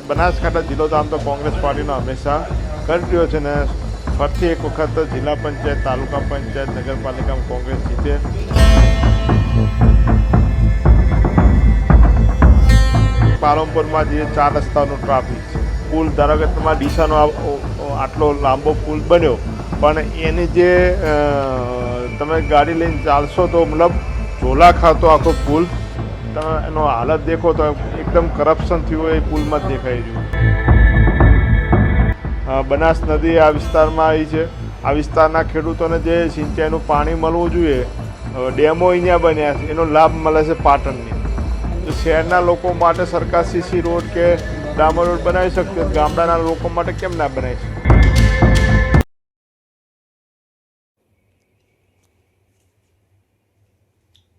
બનાસકાંઠા જિલ્લો તો આમ તો કોંગ્રેસ પાર્ટીનો હંમેશા કરી રહ્યો છે ને ફરીથી એક વખત જિલ્લા પંચાયત, તાલુકા પંચાયત, નગરપાલિકામાં કોંગ્રેસ જીતે. પાલનપુરમાં જે ચાર રસ્તાનો ટ્રાફિક છે, પુલ ધારો કે તમારા ડીસાનો આટલો લાંબો પુલ બન્યો. પણ એની જે તમે ગાડી લઈને ચાલશો તો મતલબ ઝોલા ખાતો આખો પુલ તમે એનો હાલત દેખો તો એકદમ કરપ્શન થયું એ પુલમાં જ દેખાઈ રહ્યું બનાસ નદી આ વિસ્તારમાં આવી છે. આ વિસ્તારના ખેડૂતોને જે સિંચાઈનું પાણી મળવું જોઈએ ડેમો અહીંયા બન્યા છે. એનો લાભ મળે છે પાટણની. શહેરના લોકો માટે સરકાર સીસી રોડ કે ડામર રોડ બનાવી શકતી ગામડાના લોકો માટે કેમ ના બનાવી શકે?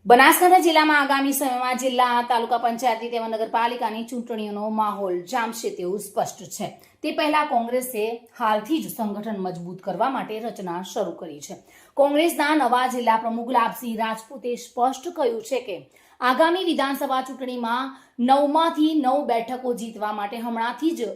બનાસકાંઠા જિલ્લામાં આગામી સમયમાં જિલ્લા, તાલુકા પંચાયતની તેમજ નગરપાલિકાની ચૂંટણીઓનો માહોલ જામશે તેવું સ્પષ્ટ છે. તે પહેલા કોંગ્રેસે હાલથી જ સંગઠન મજબૂત કરવા માટે રચના શરૂ કરી છે. કોંગ્રેસના નવા જિલ્લા પ્રમુખ લાભસિંહ રાજપૂતે સ્પષ્ટ કહ્યું છે કે, આગામી વિધાનસભા ચૂંટણીમાં નવમાંથી નવ બેઠકો જીતવા માટે હમણાંથી જ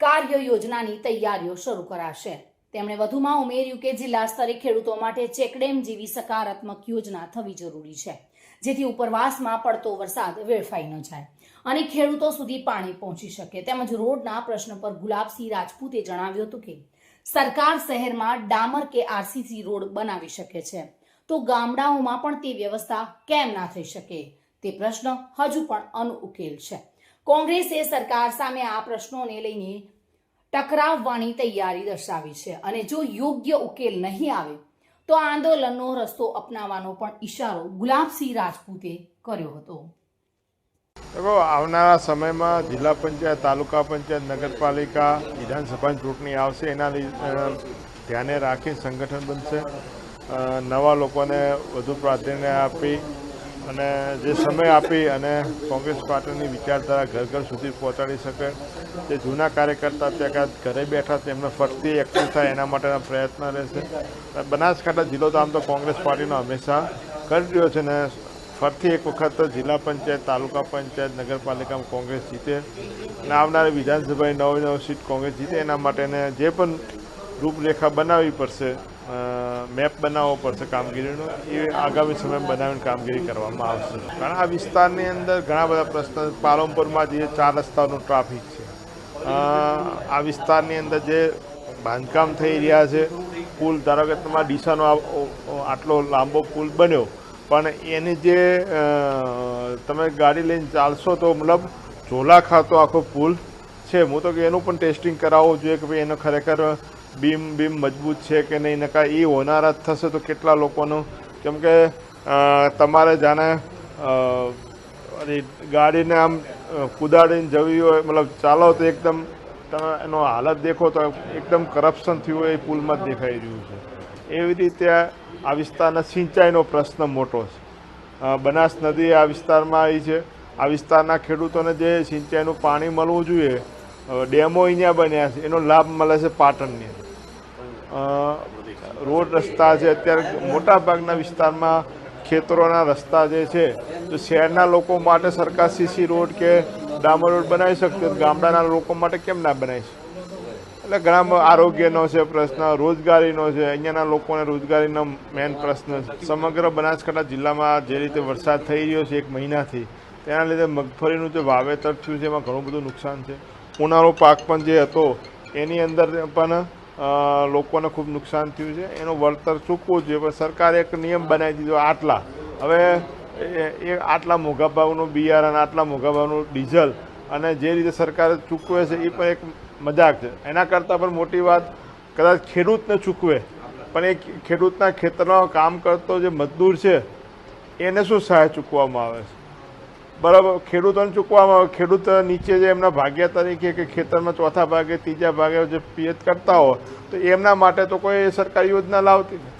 કાર્ય યોજનાની તૈયારીઓ શરૂ કરાશે. તેમણે વધુમાં ઉમેર્યું કે જિલ્લા સ્તરે ખેડૂતો માટે ચેકડેમ જેવી સકારાત્મક યોજના થવી જરૂરી છે, જેથી ઉપરવાસમાં પડતો વરસાદ વેડફાઈ ન જાય અને ખેડૂતો સુધી પાણી પહોંચી શકે. તેમજ રોડના પ્રશ્ન પર ગુલાબસિંહ રાજપૂતે જણાવ્યું હતું કે, સરકાર શહેરમાં ડામર કે આરસીસી રોડ બનાવી શકે છે, તો ગામડાઓમાં પણ તે વ્યવસ્થા કેમ ના થઈ શકે? તે પ્રશ્ન હજુ પણ અનઉકેલ છે. કોંગ્રેસે સરકાર સામે આ પ્રશ્નોને લઈને ટકરાવવાની તૈયારી દર્શાવી છે. અને જો યોગ્ય ઉકેલ નહીં આવે, તો આંદોલનનો રસ્તો અપનાવવાનો પણ ઈશારો ગુલાબસિંહ રાજપૂતે કર્યો હતો. દેખો, આવનારા સમયમાં જિલ્લા પંચાયત, તાલુકા પંચાયત, નગરપાલિકા વિધાનસભાની ચૂંટણી આવશે, એના ધ્યાને રાખી સંગઠન બનશે. નવા લોકોને વધુ પ્રાધાન્ય આપી અને જે સમય આપી અને કોંગ્રેસ પાર્ટીની વિચારધારા ઘર ઘર સુધી પહોંચાડી શકે, જે જૂના કાર્યકર્તા ત્યાં ઘરે બેઠા તેમને ફરતી એક્ટિવ થાય એના માટેના પ્રયત્ન રહેશે. બનાસકાંઠા જિલ્લો તો આમ તો કોંગ્રેસ પાર્ટીનો હંમેશા કરી રહ્યો છે ને ફરતી એક વખત જિલ્લા પંચાયત, તાલુકા પંચાયત, નગરપાલિકામાં કોંગ્રેસ જીતે અને આવનારી વિધાનસભાની નવી નવી સીટ કોંગ્રેસ જીતે એના માટેને જે પણ રૂપરેખા બનાવવી પડશે મેપ બનાવવો પડશે કામગીરીનો. એ આગામી સમયમાં બનાવીને કામગીરી કરવામાં આવશે. કારણ આ વિસ્તારની અંદર ઘણા બધા પ્રશ્નો પાલનપુરમાં જે ચાર રસ્તાનો ટ્રાફિક છે. આ વિસ્તારની અંદર જે બાંધકામ થઈ રહ્યા છે, પુલ, ધારો કે તમારા ડીસાનો આટલો લાંબો પુલ બન્યો. પણ એની જે તમે ગાડી લઈને ચાલશો તો મતલબ ઝોલા ખાતો આખો પુલ છે. હું તો કે એનું પણ ટેસ્ટિંગ કરાવવું જોઈએ કે ભાઈ એનો ખરેખર બીમ બીમ મજબૂત છે કે નહીં નકા એ હોનારા જ થશે તો કેટલા લોકોનું? કેમ કે તમારે જાણે ગાડીને આમ કુદાડીને જવી હોય, મતલબ ચાલો તો એકદમ, તમે એનો હાલત દેખો તો એકદમ કરપ્શન થયું હોય એ પુલમાં જ દેખાઈ રહ્યું છે. એવી રીતે આ વિસ્તારના સિંચાઈનો પ્રશ્ન મોટો છે. બનાસ નદી આ વિસ્તારમાં આવી છે. આ વિસ્તારના ખેડૂતોને જે સિંચાઈનું પાણી મળવું જોઈએ ડેમો અહીંયા બન્યા છે. એનો લાભ મળે છે પાટણની રોડ રસ્તા છે અત્યારે મોટા ભાગના વિસ્તારમાં ખેતરોના રસ્તા જે છે, તો શહેરના લોકો માટે સરકાર સીસી રોડ કે ડામર રોડ બનાવી શકતી ગામડાના લોકો માટે કેમ ના બનાવી શકે? એટલે ઘણા આરોગ્યનો છે પ્રશ્ન, રોજગારીનો છે, અહીંયાના લોકોને રોજગારીનો મેન પ્રશ્ન છે. સમગ્ર બનાસકાંઠા જિલ્લામાં જે રીતે વરસાદ થઈ રહ્યો છે એક મહિનાથી, તેના લીધે મગફળીનું જે વાવેતર થયું છે, એમાં ઘણું બધું નુકસાન છે. ઉનાળો પાક પણ જે હતો, એની અંદર પણ લોકોને ખૂબ નુકસાન થયું છે. એનું વળતર ચૂકવવું જોઈએ. પણ સરકારે એક નિયમ બનાવી દીધો, આટલા. હવે એ આટલા મોંઘા ભાવનું બિયારણ, આટલા મોંઘા ભાવનું ડીઝલ અને જે રીતે સરકાર ચૂકવે છે, એ પણ એક મજાક છે. એના કરતાં પણ મોટી વાત, કદાચ ખેડૂતને ચૂકવે, પણ એ ખેડૂતના ખેતરમાં કામ કરતો જે મજદૂર છે, એને શું સહાય ચૂકવવામાં આવે છે? બરાબર ખેડૂતોને ચૂકવવામાં આવે. ખેડૂત નીચે જે એમના ભાગ્યા તરીકે કે ખેતરમાં ચોથા ભાગે ત્રીજા ભાગે જે પિયત કરતા હોય તો એમના માટે તો કોઈ સરકારી યોજના લાવતી નથી.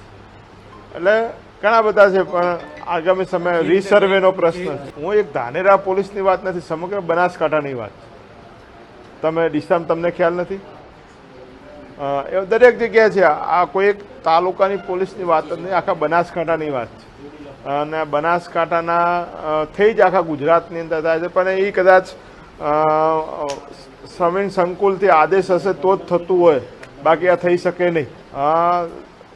એટલે ઘણા બધા છે પણ આગામી સમયે રીસર્વેનો પ્રશ્ન છે. હું એક ધાનેરા પોલીસની વાત નથી સમગ્ર બનાસકાંઠાની વાત તમે ડીસામાં તમને ખ્યાલ નથી? એ દરેક જગ્યાએ છે. આ કોઈ એક તાલુકાની પોલીસની વાત નથી આખા બનાસકાંઠાની વાત છે. અને બનાસકાંઠાના થઈ જ આખા ગુજરાતની અંદર થાય છે. પણ એ કદાચ સમીન સંકુલથી આદેશ હશે તો જ થતું હોય. બાકી આ થઈ શકે નહીં.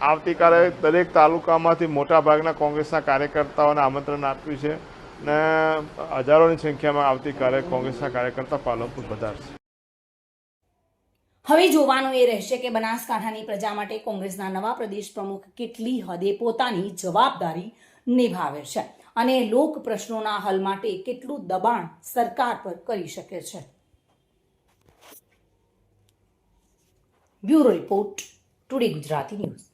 આવતીકાલે દરેક તાલુકામાંથી મોટાભાગના કોંગ્રેસના કાર્યકર્તાઓને આમંત્રણ આપ્યું છે ને હજારોની સંખ્યામાં આવતીકાલે કોંગ્રેસના કાર્યકર્તા પાલનપુર વધારશે હવે જોવાનું એ રહેશે કે બનાસકાંઠાની પ્રજા માટે કોંગ્રેસના નવા પ્રદેશ પ્રમુખ કેટલી હદે પોતાની જવાબદારી નિભાવે છે. અને લોક પ્રશ્નોના હલ માટે કેટલું દબાણ સરકાર પર કરી શકે છે. Bureau report today Gujarati news.